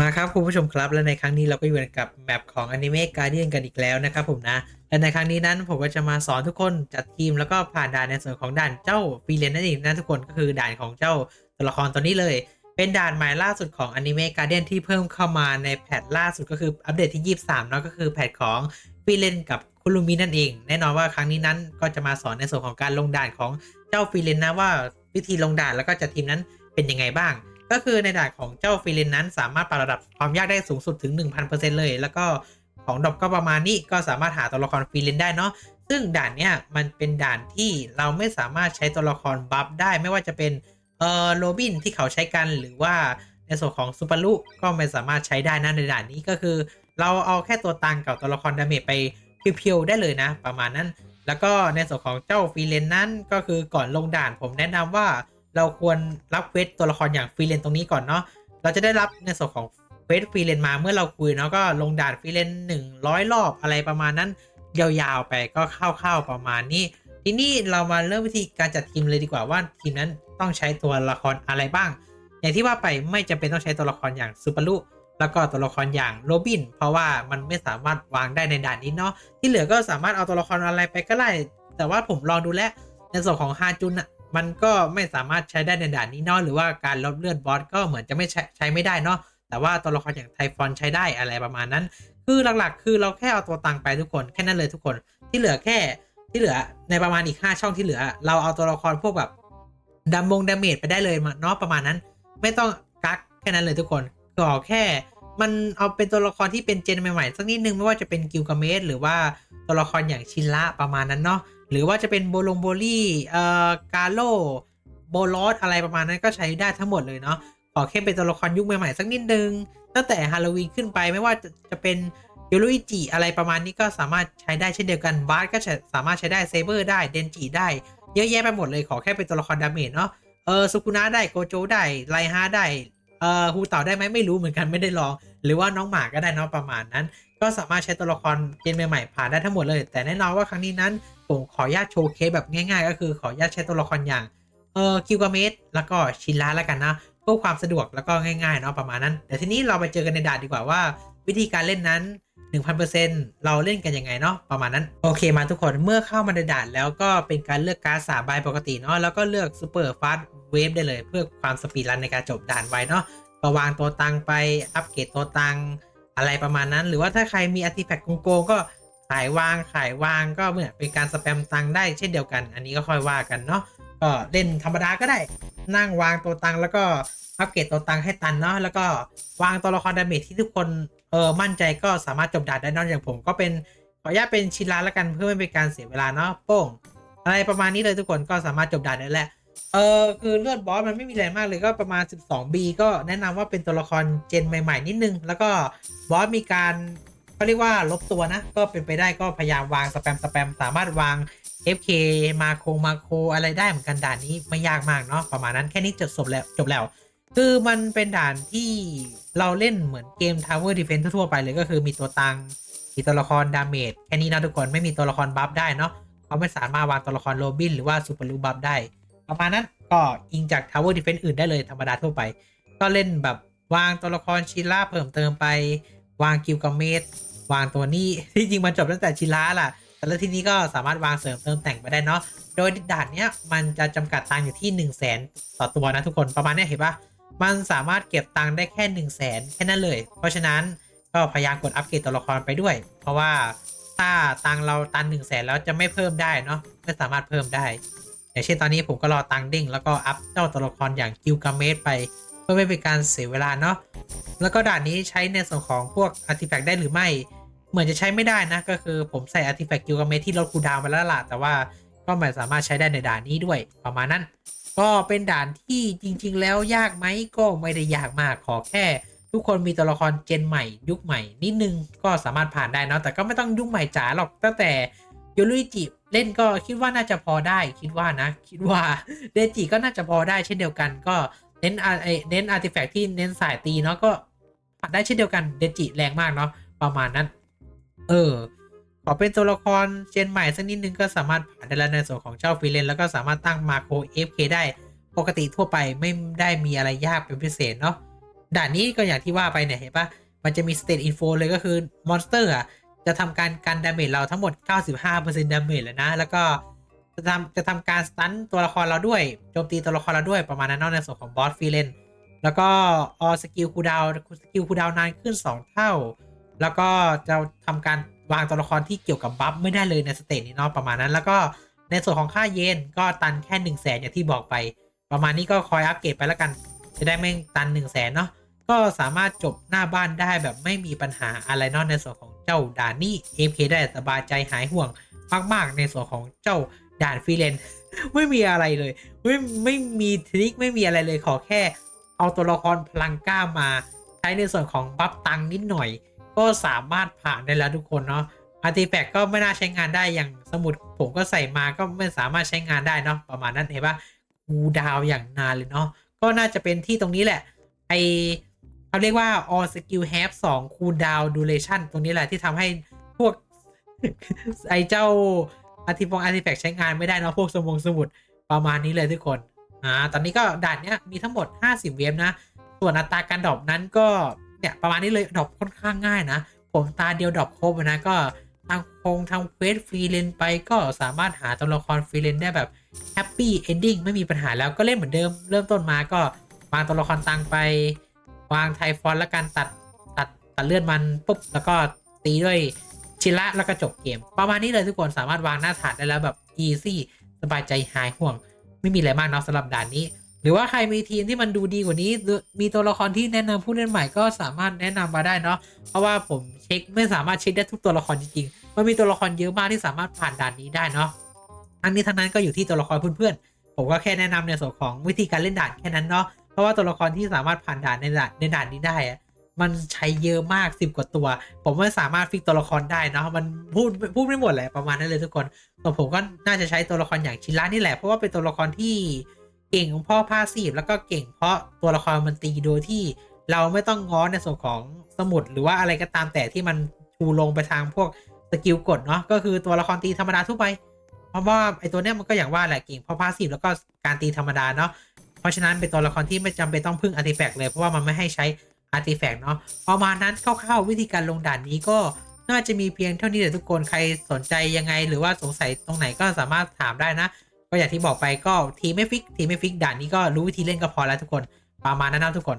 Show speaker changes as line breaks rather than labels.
มาครับคุณผู้ชมครับและในครั้งนี้เราก็อยู่กับแมปของ Anime Guardian กันอีกแล้วนะครับผมนะและในครั้งนี้นั้นผมก็จะมาสอนทุกคนจัดทีมแล้วก็ผ่านด่านในส่วนของด่านเจ้าฟีเลนนั่นเองนะทุกคนก็คือด่านของเจ้าตัวละครตัวนี้เลย เป็นด่านใหม่ล่าสุดของ Anime Guardian ที่เพิ่มเข้ามาในแพทล่าสุดก็คืออัปเดตที่ 23เนาะก็คือแพทของฟีเลนกับคุรุมินั่นเอง แน่นอนว่าครั้งนี้นั้นก็จะมาสอนในส่วนของการลงด่านของเจ้าฟีเลนนะว่าวิธีลงด่านแล้วก็จัดทีมนั้นเป็นยังไงบ้าง ก็คือในด่านของเจ้าฟรีเลนนั้นสามารถปรับระดับความยากได้สูงสุดถึง 1000%เลย แล้วก็ของดอกก็ประมาณนี้ก็สามารถหาตัวละครฟรีเลนได้เนาะซึ่งด่านเนี้ยมันเป็นด่านที่เราไม่สามารถใช้ตัวละครบัฟได้ไม่ว่าจะเป็นเออโรบินที่เขาใช้กันหรือว่าในส่วนของซูเปอร์ลุก็ไม่สามารถใช้ได้นะในด่านนี้ก็คือ เราเอาแค่ตัวตังกับตัวละครดาเมจไปเพียวๆได้เลยนะ ประมาณนั้น แล้วก็ในส่วนของเจ้าฟีเลนนั้นก็คือก่อนลงด่านผมแนะนำว่า เราควรรับเควสตัวละครอย่างฟรีเลนตรงนี้ก่อนเนาะเราจะได้รับในส่วนของเควสฟรีเลนมาเมื่อเราคุยเนาะก็ลงด่านฟรีเลนหนึ่งร้อยรอบอะไรประมาณนั้นยาวๆไปก็เข้าๆประมาณนี้ ทีนี้เรามาเริ่มวิธีการจัดทีมเลยดีกว่าว่าทีมนั้นต้องใช้ตัวละครอะไรบ้าง อย่างที่ว่าไปไม่จำเป็นต้องใช้ตัวละครอย่างซูเปอร์ลุแล้วก็ตัวละครอย่างโรบิน เพราะว่ามันไม่สามารถวางได้ในด่านนี้เนาะที่เหลือก็สามารถเอาตัวละครอะไรไปก็ได้แต่ว่าผมลองดูแล้วในส่วนของฮาจุนอะ มันก็ไม่สามารถใช้ได้ในด่านนี้เนาะหรือว่าการลดเลือดบอสก็เหมือนจะไม่ใช้ใช้ไม่ได้เนาะแต่ว่าตัวละครอย่างไทฟอนใช้ได้อะไรประมาณนั้น คือหลักๆ คือเราแค่เอาตัวตังไปทุกคนแค่นั้นเลยทุกคนที่เหลือแค่ที่เหลือในประมาณอีก 5 ช่องที่เหลือ เราเอาตัวละครพวกแบบดัมบงดาเมจไปได้เลยเนาะประมาณนั้น ไม่ต้องกักแค่นั้นเลยทุกคนขอแค่มันเอาเป็นตัวละครที่เป็นเจนใหม่ๆสักนิดนึงไม่ว่าจะเป็นกิลกาเมสหรือว่าตัวละครอย่างชินละประมาณนั้นเนาะ หรือว่าจะเป็นโบลงโบลี่เอ่อกาโลโบลอสอะไรประมาณนั้นก็ใช้ได้ทั้งหมดเลยเนาะขอแค่เป็นตัวละครยุคใหม่ๆสักนิดนึง ตั้งแต่ฮาโลวีนขึ้นไปไม่ว่าจะจะเป็นยูรุอิจิอะไรประมาณนี้ก็สามารถใช้ได้เช่นเดียวกันบาร์ก็สามารถใช้ได้เซเบอร์ได้เดนจิได้เยอะแยะไปหมดเลยขอแค่เป็นตัวละครดาเมจเนาะเออสุกุนะได้โกโจได้ไลฮาได้เอ่อฮูเต่าได้ไหมไม่รู้เหมือนกันไม่ได้ลอง หรือว่าน้องหมาก็ได้เนาะประมาณนั้น ก็สามารถใช้ตัวละครเจนใหม่ๆผ่านได้ทั้งหมดเลย แต่แน่นอนว่าครั้งนี้นั้น ผมขออนุญาตโชว์เคสแบบง่าย ๆ ก็คือขออนุญาตใช้ตัวละครอย่างเออคิวกาเมสแล้วก็ชินละแล้วกันนะเพื่อความสะดวกแล้วก็ง่ายๆเนาะประมาณนั้นแต่ทีนี้เราไปเจอกันในด่านดีกว่าว่า วิธีการเล่นนั้น 1,000%เราเล่นกันยังไงเนาะประมาณนั้นโอเคมาทุกคนเมื่อเข้ามาในด่านแล้วก็เป็นการเลือกการ์ดสามใบปกติเนาะแล้วก็เลือกซูเปอร์ฟาสต์เวฟได้เลย เพื่อความสปีดรันในการจบด่านไวเนาะก็วางตัวตังไปอัปเกรดตัวตังอะไรประมาณนั้น หรือว่าถ้าใครมีอาร์ติแฟกต์โกงก็ ขายวางขายวางก็เหมือนเป็นการสแปมตังได้เช่นเดียวกัน อันนี้ก็ค่อยว่ากันเนาะก็เล่นธรรมดาก็ได้ นั่งวางตัวตังแล้วก็อัปเกรดตัวตังให้ตันเนาะแล้วก็วางตัวละครดาเมจที่ทุกคนเออมั่นใจก็สามารถจบด่านได้นอกอย่างผมก็เป็นขออนุญาตเป็นชินลาแล้วกันเพื่อไม่เป็นการเสียเวลาเนาะโป้งอะไรประมาณนี้เลยทุกคนก็สามารถจบด่านได้แหละเออคือเลือดบอสมันไม่มีแรงมากเลยก็ประมาณ 12B ก็แนะนำว่าเป็นตัวละครเจนใหม่ ๆ นิดนึง แล้วก็บอสมีการ เขาเรียกว่าลบตัวนะ ก็เป็นไปได้ก็พยายามวางสแปมสแปมสามารถวาง FK มาโคมาโคอะไรได้เหมือนกันด่านนี้ไม่ยากมากเนาะประมาณนั้นแค่นี้จบจบแล้วจบแล้ว คือมันเป็นด่านที่เราเล่นเหมือนเกม Tower Defense ทั่วไปเลยก็คือมีตัวตังมีตัวละครดาเมจแค่นี้นะทุกคนไม่มีตัวละครบัฟได้เนาะเขาไม่สามารถวางตัวละครโรบินหรือว่าซูเปอร์ลูบัฟได้ ประมาณนั้นก็อิงจาก Tower Defense อื่นได้เลยธรรมดาทั่วไป ก็เล่นแบบวางตัวละครชิล่าเพิ่มเติมไป วางกิลกาเมตวางตัวนี้ที่จริงมันจบตั้งแต่ชิล่าล่ะ แต่แล้วทีนี้ก็สามารถวางเสริมเติมแต่งไปได้เนาะโดยด่านเนี้ยมันจะจำกัดตังค์อยู่ที่ 1 0 0 0 0แสนต่อตัวนะทุกคนประมาณนี้เห็นปะมันสามารถเก็บตังค์ได้แค่1 0 0 0 0แสนแค่นั้นเลย เพราะฉะนั้นก็พยายามกดอัปเกรดตัวละครไปด้วย เพราะว่าถ้าตังเราตัน1 0 0 0 0แสนแล้วจะไม่เพิ่มได้เนาะไม่สามารถเพิ่มได้อย่างเช่นตอนนี้ผมก็รอตังค์เด้งแล้วก็อัพเจ้าตัวละครอย่างกิลกาเมสไป เพื่อไม่เป็นการเสียเวลาเนาะแล้วก็ด่านนี้ใช้ในส่วนของพวกอาร์ติแฟกต์ได้หรือไม่ เหมือนจะใช้ไม่ได้นะ ก็คือผมใส่อาร์ติแฟกต์กิลกาเมสที่ลดคูดาวน์ไปแล้วล่ะแต่ว่าก็ไม่สามารถใช้ได้ในด่านนี้ด้วยประมาณนั้น ก็เป็นด่านที่จริง ๆ แล้วยากไหมก็ไม่ได้ยากมากขอแค่ ทุกคนมีตัวละครเจนใหม่ ยุคใหม่นิดนึงก็สามารถผ่านได้เนาะแต่ก็ไม่ต้องยุคใหม่จ๋าหรอกตั้งแต่โยรุอิจิเล่นก็คิดว่าน่าจะพอได้คิดว่านะ คิดว่าเดจิก็น่าจะพอได้เช่นเดียวกันก็ เน้นอเน้นอาร์ติแฟกต์ที่เน้นสายตีเนาะก็ผ่านได้เช่นเดียวกันเดจิแรงมากเนาะประมาณนั้น เออ ขอเป็นตัวละครเจนใหม่สักนิดนึงก็สามารถผ่านได้แล้วในส่วนของเจ้าฟรีเลนแล้วก็สามารถตั้งมาโค FK ได้ปกติทั่วไปไม่ได้มีอะไรยากเป็นพิเศษเนาะด่านนี้ก็อย่างที่ว่าไปเนี่ยเห็นปะมันจะมี state info เลยก็คือมอนสเตอร์อะจะทำการกันดาเมจเราทั้งหมด 95%ดาเมจเลยนะ แล้วก็ จะทำจะทำการสตันตัวละครเราด้วยโจมตีตัวละครเราด้วยประมาณนั้นเนอกในส่วนของบอสฟีเลนแล้วก็ออสกิลคูดาวสกิลคูดาวนานขึ้น 2 เท่า แล้วก็จะทำการวางตัวละครที่เกี่ยวกับบัฟไม่ได้เลยในสเตจนี้เนาะประมาณนั้น แล้วก็ในส่วนของค่าเยนก็ตันแค่1นึ่งแสนอย่างที่บอกไป ประมาณนี้ก็คอยอัปเกรดไปแล้วกัน จะได้ไม่ตัน1นึ่งแสนเนาะก็สามารถจบหน้าบ้านได้แบบไม่มีปัญหาอะไรเนอกในส่วนของเจ้าดานนี้เอฟได้สบายใจหายห่วงมาก ๆ ในส่วนของเจ้า ด่านฟรีเลนไม่มีอะไรเลย ไม่ไม่มีทริคไม่มีอะไรเลยขอแค่ เอาตัวละครพลังกล้ามา ใช้ในส่วนของบัฟตังนิดหน่อย ก็สามารถผ่านได้แล้วทุกคนเนาะอาร์ติแฟกก็ไม่น่าใช้งานได้อย่างสมุดผมก็ใส่มาก็ไม่สามารถใช้งานได้เนาะประมาณนั้นเห็นปะคูดาวอย่างนานเลยเนาะก็น่าจะเป็นที่ตรงนี้แหละ ไอเขาเรียกว่า all skill have 2 cool down duration ตรงนี้แหละที่ทำให้พวกไอเจ้า อาร์ติฟงอาร์ติแฟกใช้งานไม่ได้นะพวกสมงสมุดประมาณนี้เลยทุกคน อ่า ตอนนี้ก็ด่านเนี้ยมีทั้งหมด 50 เวฟนะ ส่วนอัตราการดรอปนั้นก็ เนี่ยประมาณนี้เลยดรอปค่อนข้างง่ายนะ ผมตาเดียวดรอปครบนะก็ทางคงทำเควสฟรีเลนไปก็สามารถหาตัวละครฟรีเลนได้แบบแฮปปี้เอนดิ้งไม่มีปัญหาแล้วก็เล่นเหมือนเดิม เริ่มต้นมาก็วางตัวละครตังไป วางไทฟอนแล้วการตัดตัดตัดเลือดมันปุ๊บแล้วก็ตีด้วย ชิระแล้วก็จบเกม ประมาณนี้เลยทุกคนสามารถวางหน้าถาดได้แล้วแบบอีซี่สบายใจหายห่วง ไม่มีอะไรมากเนาะสำหรับด่านนี้ หรือว่าใครมีทีมที่มันดูดีกว่านี้ มีตัวละครที่แนะนำผู้เล่นใหม่ก็สามารถแนะนำมาได้เนาะเพราะว่าผมเช็คไม่สามารถเช็คได้ทุกตัวละครจริงๆมันมีตัวละครเยอะมากที่สามารถผ่านด่านนี้ได้เนาะทั้งนี้ทั้งนั้นก็อยู่ที่ตัวละครเพื่อนๆผมก็แค่แนะนำในส่วนของวิธีการเล่นด่านแค่นั้นเนาะเพราะว่าตัวละครที่สามารถผ่านด่านในด่านในด่านนี้ได้อะ มันใช้เยอะมากสิบกว่าตัว ผมไม่สามารถฟิกตัวละครได้เนาะมันพูดพูดไม่หมดแหละประมาณนั้นเลยทุกคนส่วผมก็น่าจะใช้ตัวละครอย่างชิระนี่แหละเพราะว่าเป็นตัวละครที่เก่งเพราะพาสีฟแล้วก็เก่งเพราะตัวละครมันตีโดยที่เราไม่ต้องง้อในส่วนของสมุดหรือว่าอะไรก็ตามแต่ที่มันชูลงไปทางพวกสกิลกดเนาะก็คือตัวละครตีธรรมดาทั่วไป เพราะว่าไอตัวเนี้ยมันก็อย่างว่าแหละเก่งเพราะพาสีฟแล้วก็การตีธรรมดาเนาะเพราะฉะนั้นเป็นตัวละครที่ไม่จำเป็นต้องพึ่งอาร์ติแฟกต์เลยเพราะว่ามันไม่ให้ใช้ อาร์ติแฟกต์เนาะประมาณนั้นคร่าวๆวิธีการลงด่านนี้ก็น่าจะมีเพียงเท่านี้แหละทุกคนใครสนใจยังไง หรือว่าสงสัยตรงไหนก็สามารถถามได้นะ ก็อย่างที่บอกไปก็ทีไม่ฟิกทีไม่ฟิกด่านนี้ก็รู้วิธีเล่นก็พอแล้วทุกคนประมาณนั้นนะทุกคน